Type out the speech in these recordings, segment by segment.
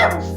ส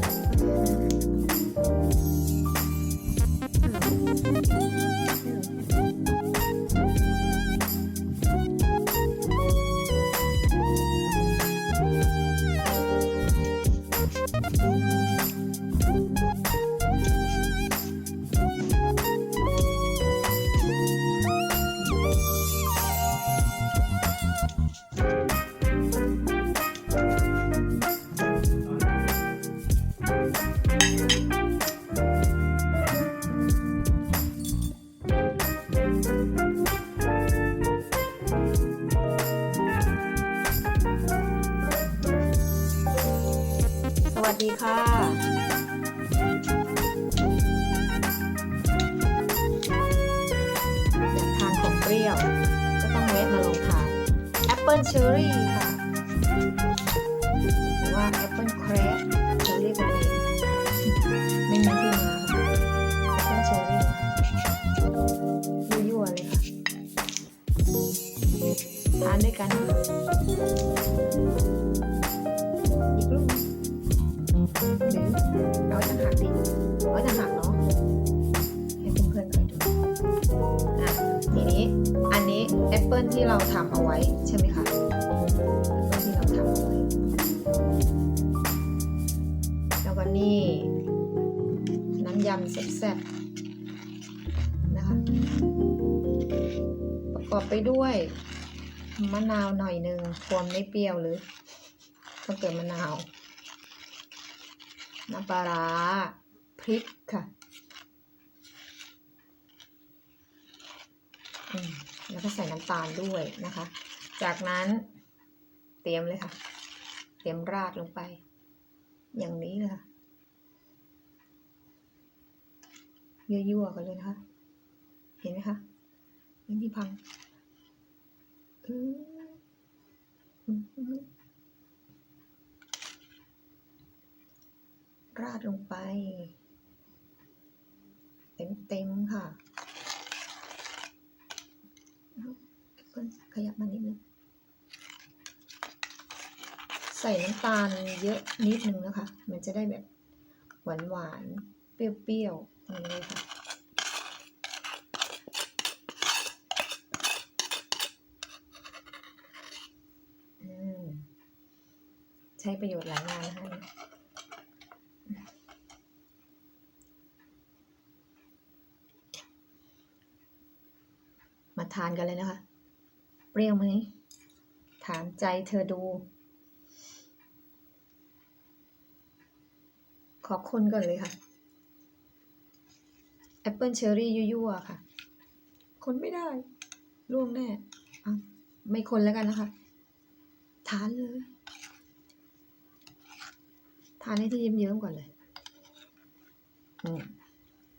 ห ไปด้วย มะนาวหน่อยหนึ่งความไม่เปรี้ยวหรือต้องเกิดมะนาว น้ำปลาร้าพริกค่ะ แล้วก็ใส่น้ำตาลด้วยนะคะ จากนั้นเตรียมเลยค่ะ เตรียมราดลงไป อย่างนี้เลยค่ะยั่วๆกันเลยนะคะ เห็นไหมคะนี่ที่พัง ราดลงไป เต็มๆค่ะเอาเพิ่นขยับมานิดนึง ใส่น้ำตาลเยอะนิดนึงนะคะ มันจะได้แบบหวานๆ เปรี้ยวๆอย่างนี้ค่ะ อืม ใช้ประโยชน์หลายงานนะคะมาทานกันเลยนะคะ เปรี้ยวไหม ถามใจเธอดู ขอคนก่อนเลยค่ะ แอปเปิลเชอร์รี่ยั่วๆค่ะ คนไม่ได้ร่วงแน่ ไม่คนแล้วกันนะคะ ทานเลย ทานให้ที่เยิ้มๆก่อนเลยอืม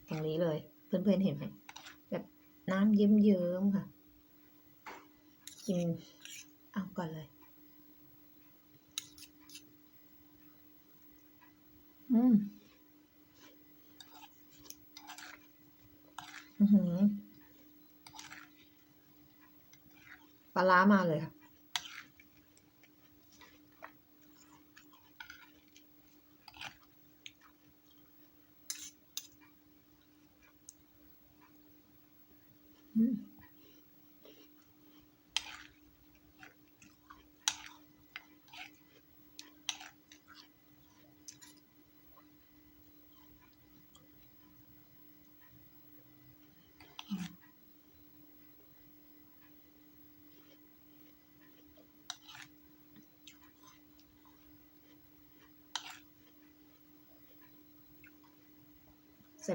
อย่างนี้เลย เพื่อนๆเห็นไหมแบบน้ำเยิ้มๆค่ะ กินเอาก่อนเลย อืมอือหือปลาร้ามาเลยค่ะ ใส่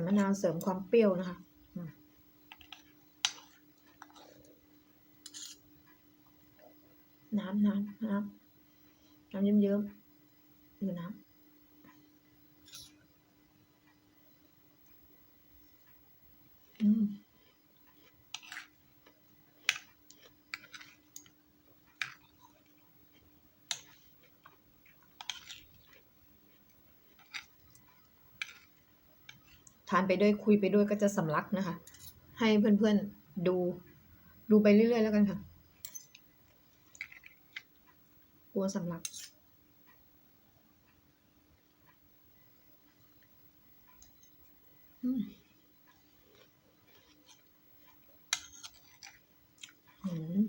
มะนาวเสริมความเปรี้ยวนะคะ น้ำน้ำน้ำน้ำเยิ้มๆดูน้ำอืมทานไปด้วยคุยไปด้วยก็จะสำลักนะคะ ให้เพื่อนๆดูดูไปเรื่อยๆแล้วกันค่ะ กลัวสำลักอืมอืม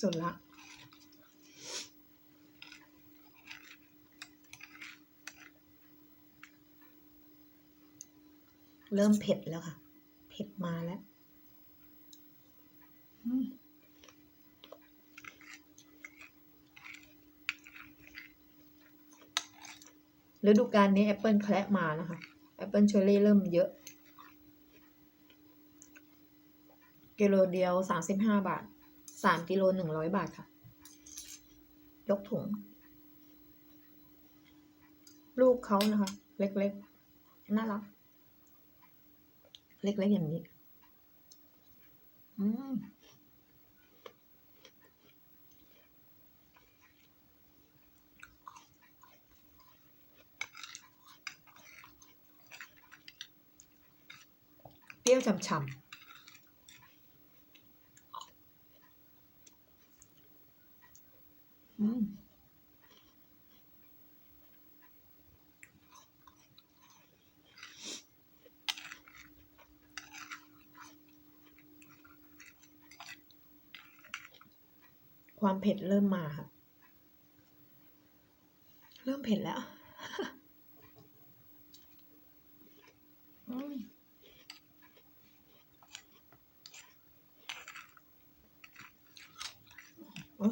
สุดละเริ่มเผ็ดแล้วค่ะ เผ็ดมาแล้ว ฤดูกาลนี้แอปเปิลแคระมานะคะแอปเปิลเชอร์รี่เริ่มเยอะ กิโลเดียวสามสิบห้าบาทสามกิโลหนึ่งร้อยบาทค่ะ ยกถุง ลูกเขานะคะ เล็กๆ น่ารัก เล็กๆ อย่างนี้ อืม เปรี้ยวฉ่ำๆอืมความเผ็ดเริ่มมาค่ะ เริ่มเผ็ดแล้ว อืมโอ้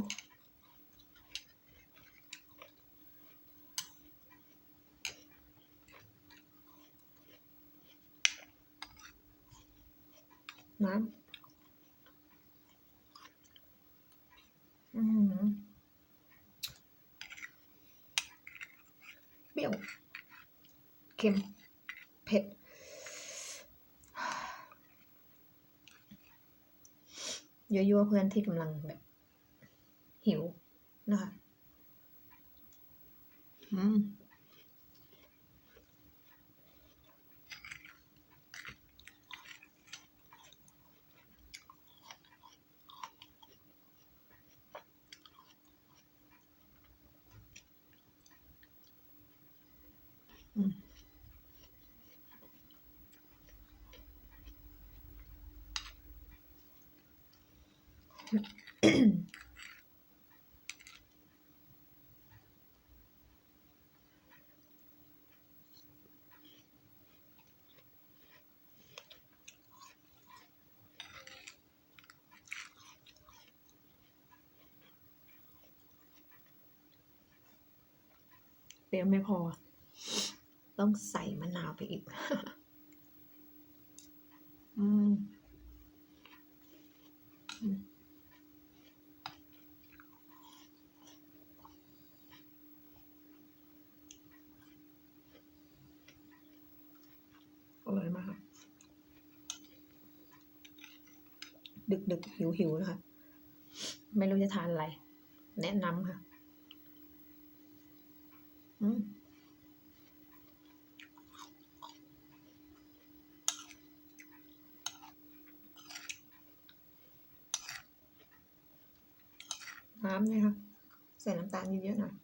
น้ำ อืมเปรี้ยว เค็ม เผ็ด ยั่วๆเพื่อนที่กำลังแบบ หิวนะคะ อืม อืม เปรี้ยวไม่พอ ต้องใส่มะนาวไปอีก อืมอืมอร่อยมากค่ะ ดึกดึกหิวหิวๆนะคะ ไม่รู้จะทานอะไร แนะนำค่ะ อืมน้ำเนี่ยค่ะใส่น้ำตาลเยอะๆหน่อย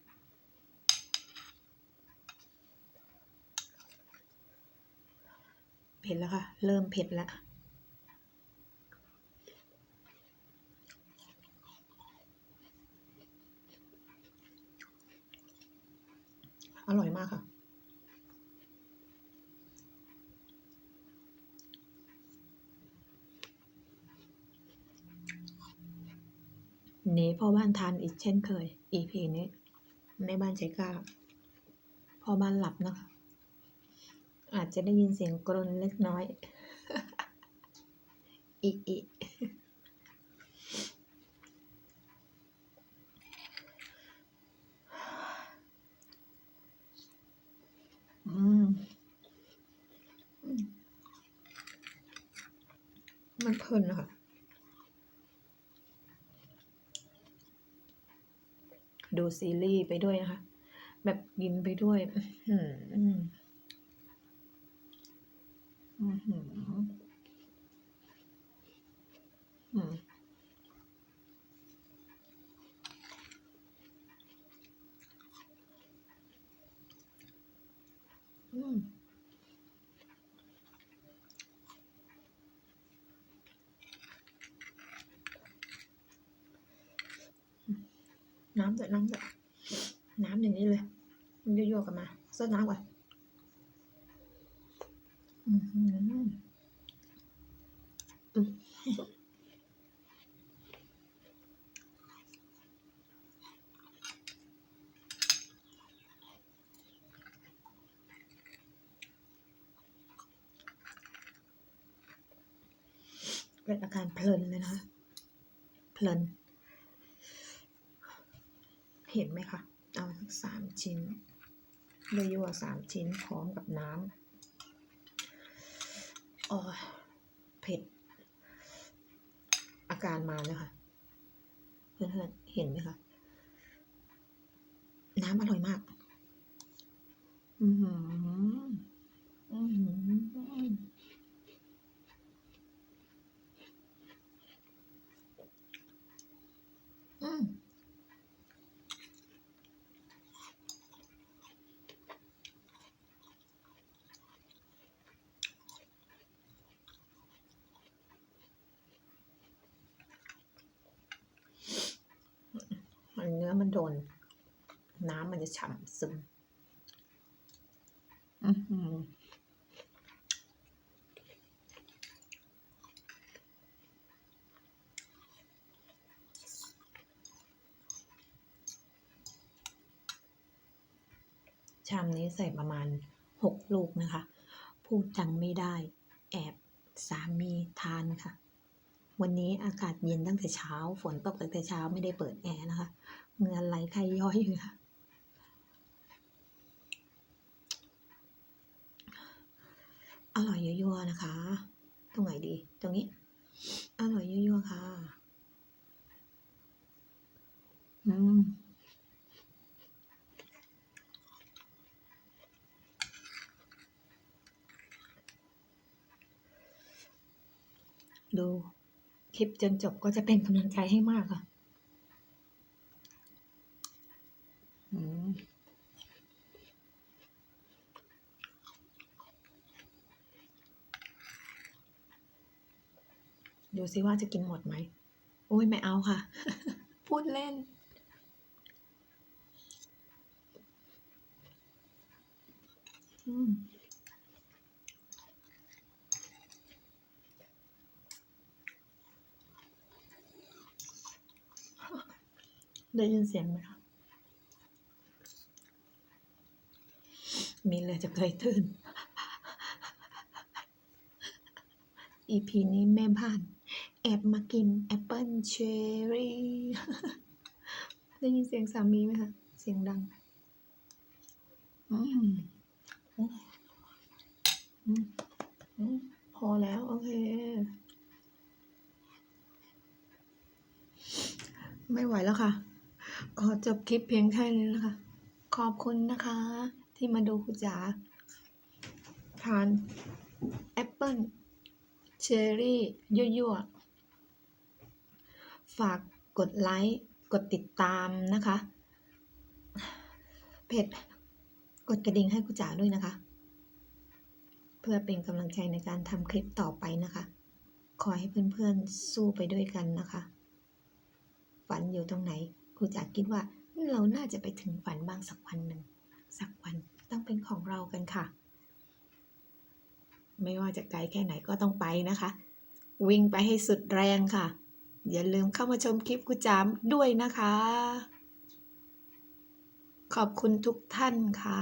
เผ็ดแล้วค่ะ เริ่มเผ็ดแล้ว อร่อย มากค่ะ นี้พ่อบ้านทานอีกเช่นเคย EP นี้แม่บ้านใจกล้าพอบ้านหลับนะคะ อาจจะได้ยินเสียงกรนเล็กน้อย อีอีมอืม มันเพลินอะคะดูซีรีส์ไปด้วยนะคะ แบบยินไปด้วยอืมอืมอืมอืมอืมอืม น้ำเดือดน้ำเดือดน้ำอย่างนี้เลย มันยั่วๆกันมาซดน้ำก่อนอืมอืมอืมเป็นอาการเพลินเลยนะเพลิน เห็นไหมคะเอาสักสามชิ้นยั่วสามชิ้นพร้อมกับน้ำอ๋อเผ็ด อาการมาเลยค่ะเพื่อนๆเห็นไหมคะน้ำอร่อยมาก อือหืออือหืออืม มัน เนื้อมันโดน น้ำมันจะฉ่ำซึมชามนี้ใส่ประมาณหกลูกนะคะ พูดจังไม่ได้ แอบสามีทานค่ะ วันนี้อากาศเย็นตั้งแต่เช้า ฝนตกตั้งแต่เช้าไม่ได้เปิดแอร์นะคะเงื่อไหลใครย้อยอยู่ค่ะอร่อยยั่วๆนะคะ ตรงไหนดี ตรงนี้ อร่อยยั่วๆค่ะ อืมดู คลิปจนจบก็จะเป็นกำลังใจให้มากค่ะอืมดูซิว่าจะกินหมดไหม โอ้ยไม่เอาค่ะ พูดเล่น อืม ได้ยินเสียงไหมคะมีเลยจะเคยตื่น EP นี้แม่บ้าน แอบมากินแอปเปิลเชอรี่ ได้ยินเสียงสามีไหมคะ เสียงดังอืมอืมอืมอืมพอแล้ว โอเค ไม่ไหวแล้วค่ะ ขอจบคลิปเพียงแค่นี้นะคะ ขอบคุณนะคะ ที่มาดูคุณจ๋าทานแอปเปิ้ลเชอร์รี่ยั่วๆ ฝากกดไลค์ กดติดตามนะคะ เพจกดกระดิ่งให้คุณจ๋าด้วยนะคะ เพื่อเป็นกำลังใจในการทำคลิปต่อไปนะคะ ขอให้เพื่อนๆ สู้ไปด้วยกันนะคะ ฝันอยู่ตรงไหน ครูจ๋าคิดว่าเราน่าจะไปถึงฝันบางสักวันหนึ่ง สักวันต้องเป็นของเรากันค่ะ ไม่ว่าจะไกลแค่ไหนก็ต้องไปนะคะ วิ่งไปให้สุดแรงค่ะ อย่าลืมเข้ามาชมคลิปครูจ๋าด้วยนะคะ ขอบคุณทุกท่านค่ะ